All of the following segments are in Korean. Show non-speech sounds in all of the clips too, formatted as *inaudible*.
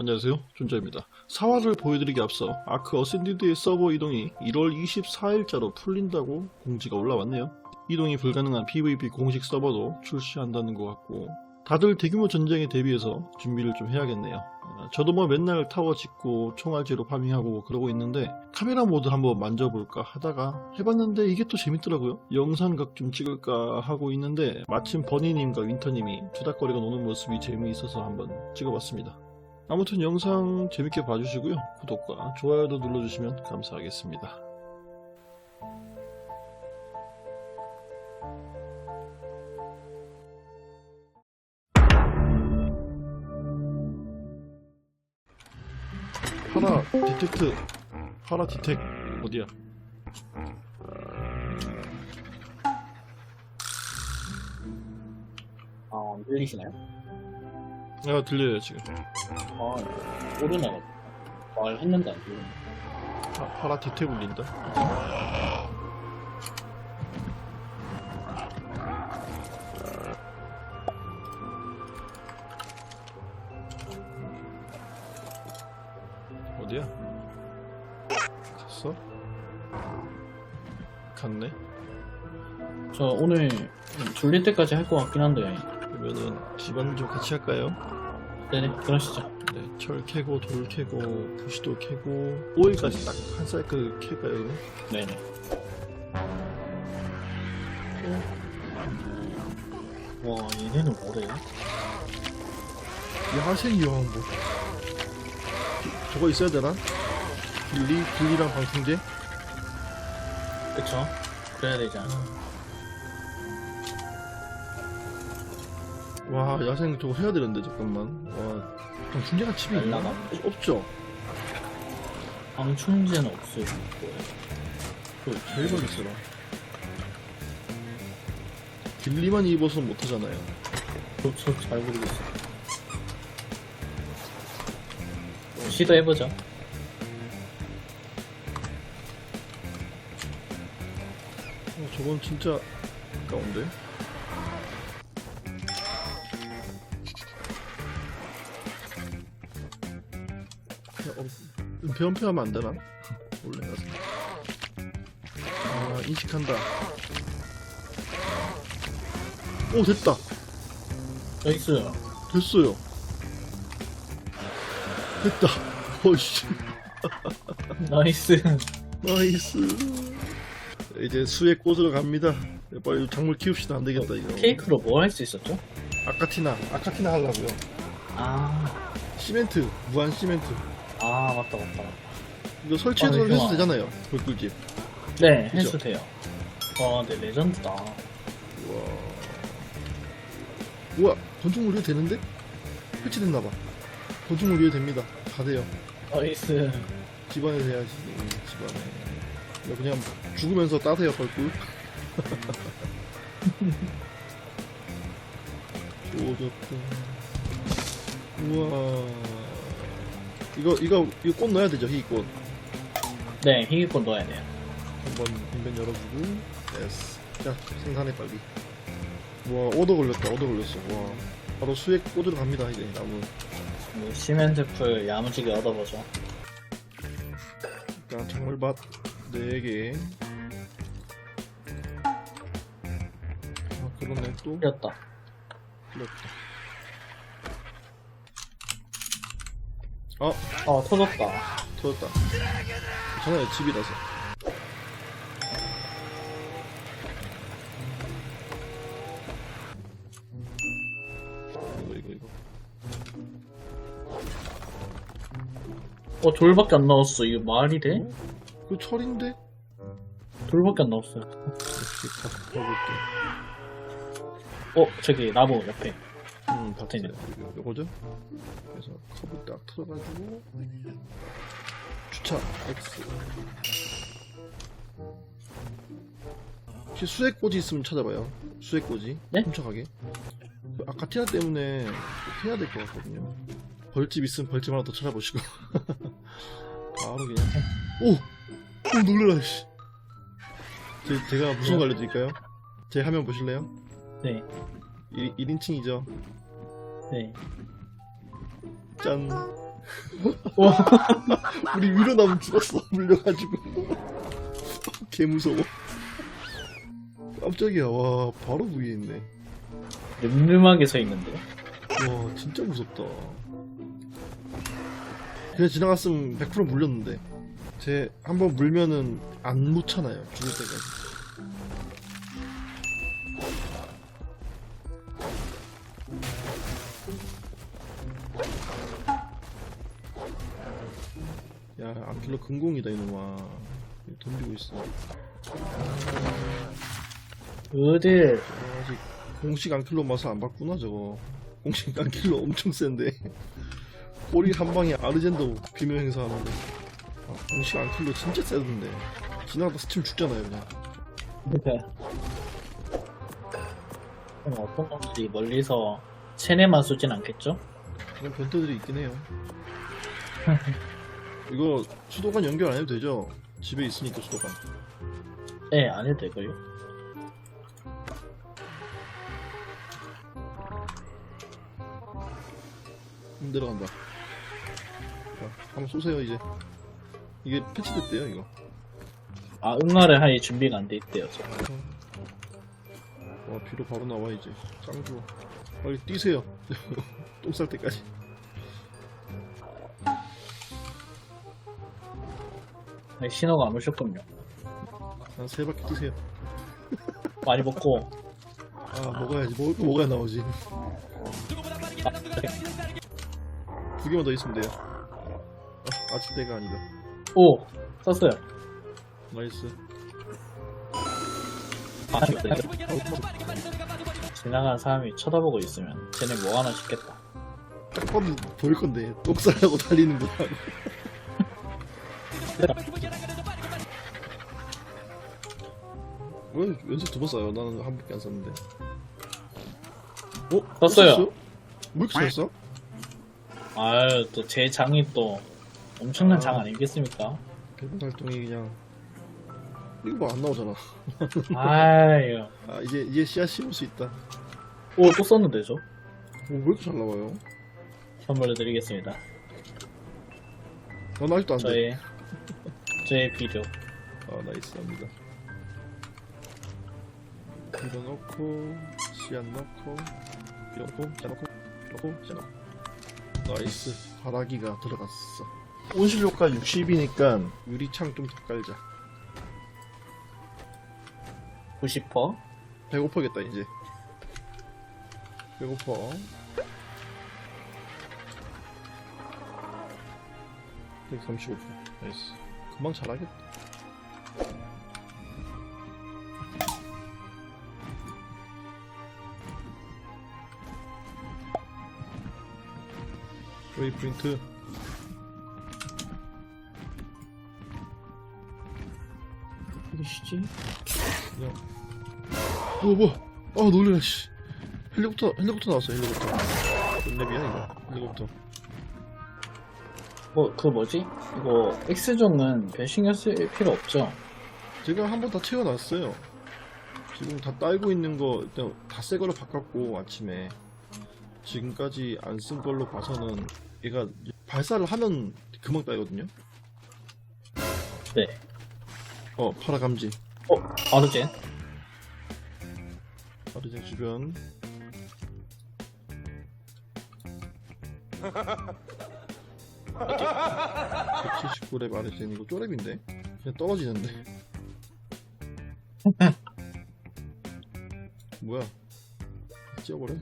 안녕하세요. 존자입니다. 사활을 보여드리기 앞서 아크 어센디드의 서버 이동이 1월 24일자로 풀린다고 공지가 올라왔네요. 이동이 불가능한 PVP 공식 서버도 출시한다는 것 같고 다들 대규모 전쟁에 대비해서 준비를 좀 해야겠네요. 어, 저도 뭐 맨날 타워 짓고 총알지로 파밍하고 그러고 있는데 카메라 모드 한번 만져볼까 하다가 해봤는데 이게 또 재밌더라고요. 영상각 좀 찍을까 하고 있는데 마침 버니님과 윈터님이 투닥거리가 노는 모습이 재미있어서 한번 찍어봤습니다 아무튼 영상 재밌게 봐주시고요. 구독과 좋아요도 눌러주시면 감사하겠습니다. 파라 디텍트 파라 디텍 어디야? 아, 안 들리시나요? 아 들려요 지금 아, 오르네. 말했는데 안 들리네. 파, 파라 디텍 울린다 어디야? 갔어? 갔네? 저 오늘 졸릴 때까지 할 것 같긴 한데. 그러면은 집안 좀 같이 할까요? 네네, 그러시죠. 네, 철 캐고 돌 캐고 부시도 캐고 오일까지 딱 한 사이클 캘까요 그러면? 네네. 와, 얘네는 뭐래요? 야생 요항복 저거 있어야 되나? 길리? 길리랑 방풍제? 그쵸? 그래야 되지 않아? 와 야생 저거 해야 되는데 잠깐만 와 방풍제가 집에 있나? 날라가면 없죠? 방충제는 거예요. 그거 제일 멀리 쓰라 길리만 입어서 못하잖아요 저, 저잘 모르겠어 요. 시도해보죠. 어, 저건 진짜 아까운데? 은폐은폐하면 안 되나? 원래 가서 아 인식한다. 오 됐다. 나이스. 됐어요. 됐다. 어이씨. 나이스. 나이스. 이제 수에 꽂으러 갑니다. 빨리 작물 키웁시다. 안 되겠다 이거. 케이크로 뭘 할 수 있었죠? 아카티나 아카티나 하려고요. 아, 시멘트 무한 시멘트 아, 맞다, 맞다. 이거 설치해서 아, 해도 좋아. 되잖아요 불꿀집 네, 그죠? 해도 돼요. 와, 네, 레전드다. 우와 우와 건축물 이해도 되는데? 설치됐나봐 건축물 이해도 됩니다 다 돼요 나이스. 집안에서 해야지 음, 집안에 이거 그냥 죽으면서 따세요 벌꿀 *laughs* 조졌다 우와 이거 이거 이거 꽃 넣어야 되죠 희꽃. 네, 희귀권 넣어야 돼요. 한번 인벤 열어주고. 됐어. 자 생산해 빨리. 와 오더 걸렸다 오더 걸렸어. 와. 바로 수액 꽂으러 갑니다 이제 나무. 뭐, 시멘트 풀 야무지게 얻어보죠. 일단 작물밭 4개. 아 그러네 또. 풀렸다. 틀렸다 아 아, 터졌다. 터졌다 괜찮아요 집이라서 이거 이거 이거 어, 돌밖에 안 나왔어. 이거 말이 돼? 그 철인데? 돌밖에 안 나왔어요. 역시 가볼게 어, 저기, 나무 옆에. 음. 요- 요거죠? 그래서 컵을 딱 틀어가지고 주차 X 혹시 수액꽂이 있으면 찾아봐요 수액꽂이 네? 훔쳐가게 그 아카티나 때문에 꼭 해야 될 것 같거든요 벌집 있으면 벌집 하나 더 찾아보시고 *laughs* 바로 그냥 오! 오 놀래라 씨 제, 제가 무슨 거 알려드릴까요? 제 화면 보실래요? 네, 1, 1인칭이죠 네. 짠. 와, *laughs* 우리 위로 나면 죽었어. 물려가지고. 개 무서워. 깜짝이야. 와 바로 위에 있네. 늠름하게 서 있는데. 와 진짜 무섭다. 그냥 지나갔으면 100% 물렸는데. 제 한번 물면은 안 묻잖아요. 죽을 때까지 킬러 금공이다 이놈아. 덤비고 있어. 어딜. 아직 공식 안킬러 맛을 안 봤구나 저거. 공식 안킬러 엄청 센데. 꼬리 한 방에 아르젠도 비명 행사하는데. 아, 공식 안킬러 진짜 세던데. 지나가다 스팀 죽잖아요 그냥. 그럼 어떤 놈들이 멀리서 체내만 쏘진 않겠죠? 그런 변태들이 있긴 해요 *laughs* 이거 수도관 연결 안 해도 되죠? 집에 있으니까 수도관. 네, 안 해도 되고요. 음, 내려간다. 자, 한번 쏘세요 이제. 이게 패치됐대요 이거. 아, 응아를 할 준비가 안 돼 있대요, 저. 와 비로 바로 나와 이제. 짱 좋아. 빨리 뛰세요. *laughs* 똥 쌀 때까지 네, 신호가 안 오셨군요. 한세 바퀴 뛰세요 많이 먹고. 아 먹어야지 먹을 거 먹어야 나오지 아, 네. 두 개만 더 있으면 돼요 아, 아직 때가 아니다 오! 썼어요. 나이스 아, 네. 지나가는 사람이 쳐다보고 있으면 쟤네 뭐 하나 싶겠다. 딱 봐도 보일 건데 똥 싸려고 달리는구나 왜 왠지 두번 싸요 나는 한 번밖에 안 썼는데 어? 썼어요. 썼어요? 뭐 이렇게 잘 써? 아유, 또 제 장이 또 엄청난 장 아니겠습니까? 개발 활동이 그냥 이거 뭐 안 나오잖아 아유. 아 이제 이제 씨앗 심을 수 있다 오, 또 썼는데, 저? 오, 왜 이렇게 잘 나와요? 선물로 드리겠습니다. 난 아직도 안 돼 저의, 저의 비료. 아 나이스 합니다. 이거 넣고 씨앗 넣고 이거 넣고 씨앗 넣고 넣고 씨앗 넣고. 나이스. 바라기가 들어갔어. 온실 효과 60이니까 유리창 좀 더 깔자 90퍼. 배고파겠다 이제. 배고파 (135% 나이스 금방 잘하겠다. 웨이 프린트. 어디시지? 그냥. 어 뭐야 아 놀래라 씨. 헬리콥터 헬리콥터 나왔어 헬리콥터. 랩이야 이거? 헬리콥터 뭐, 그 뭐지? 이거, X종은 별 신경 쓸 필요 없죠? 제가 한 번 다 채워놨어요 지금 다 딸고 있는 거 일단 다 새 걸로 바꿨고 아침에 지금까지 안 쓴 걸로 봐서는 얘가 발사를 하면 금방 따이거든요 네. 어 파라 감지 어, 아르젠? 아르젠 주변 *laughs* 어디? 179렙 아르젠 이거 쪼렙인데? 그냥 떨어지는데 *laughs* 뭐야 찌어버려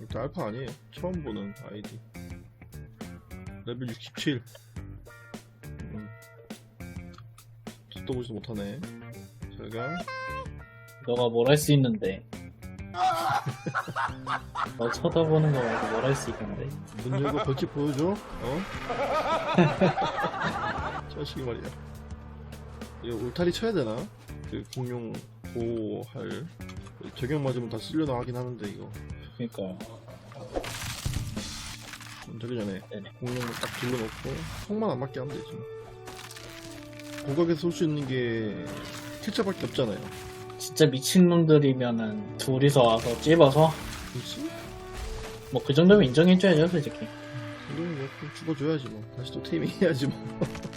일단 알파 아니에요 처음 보는 아이디 레벨 67 음. 듣도 보지도 못하네 잘가 너가 뭘 할 수 있는데. 너 쳐다보는 거 말고 뭘 할 수 있는데. 문 열고 벌집 보여줘 어? *laughs* 자식이 말이야 이거 울타리 쳐야 되나? 그 공룡 보호할 적용 맞으면 다 쓸려나 하긴 하는데 이거 그니까요. 되기 전에 네네. 공룡 딱 둘러놓고 성만 안 맞게 하면 되지 고각에서 쏠 수 있는 게 킬자밖에 없잖아요 진짜 미친놈들이면은 둘이서 와서 찝어서? 그렇지? 뭐그 정도면 인정해줘야죠 솔직히. 이러면 뭐 죽어줘야지 뭐. 다시 또 테이밍 해야지 뭐. *laughs*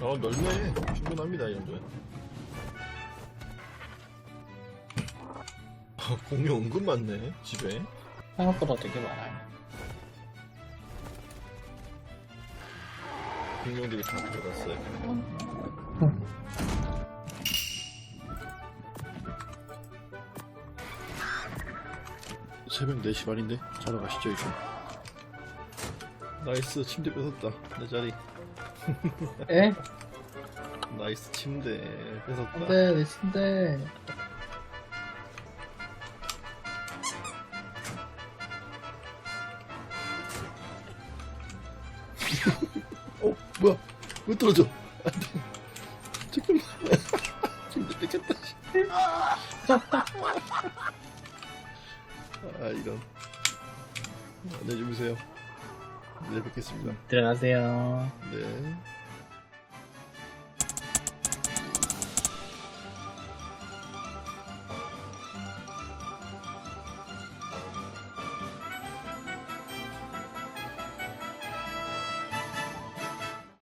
어 넓네 충분합니다 이 정도면 *laughs* 공룡 은근 많네 집에. 생각보다 되게 많아요. 공룡들이 다 들어갔어요. 새벽 4시 반인데 자러 가시죠 이제. 나이스 침대 뺏었다 내 자리. 에? *laughs* 나이스 침대 뺏었다. 안돼 내 침대 어 뭐야? 왜 떨어져? 안돼 잠깐만 침대 뺏겼다 씨. 아 이런. 안녕히 주무세요. 네 뵙겠습니다. 들어가세요. 네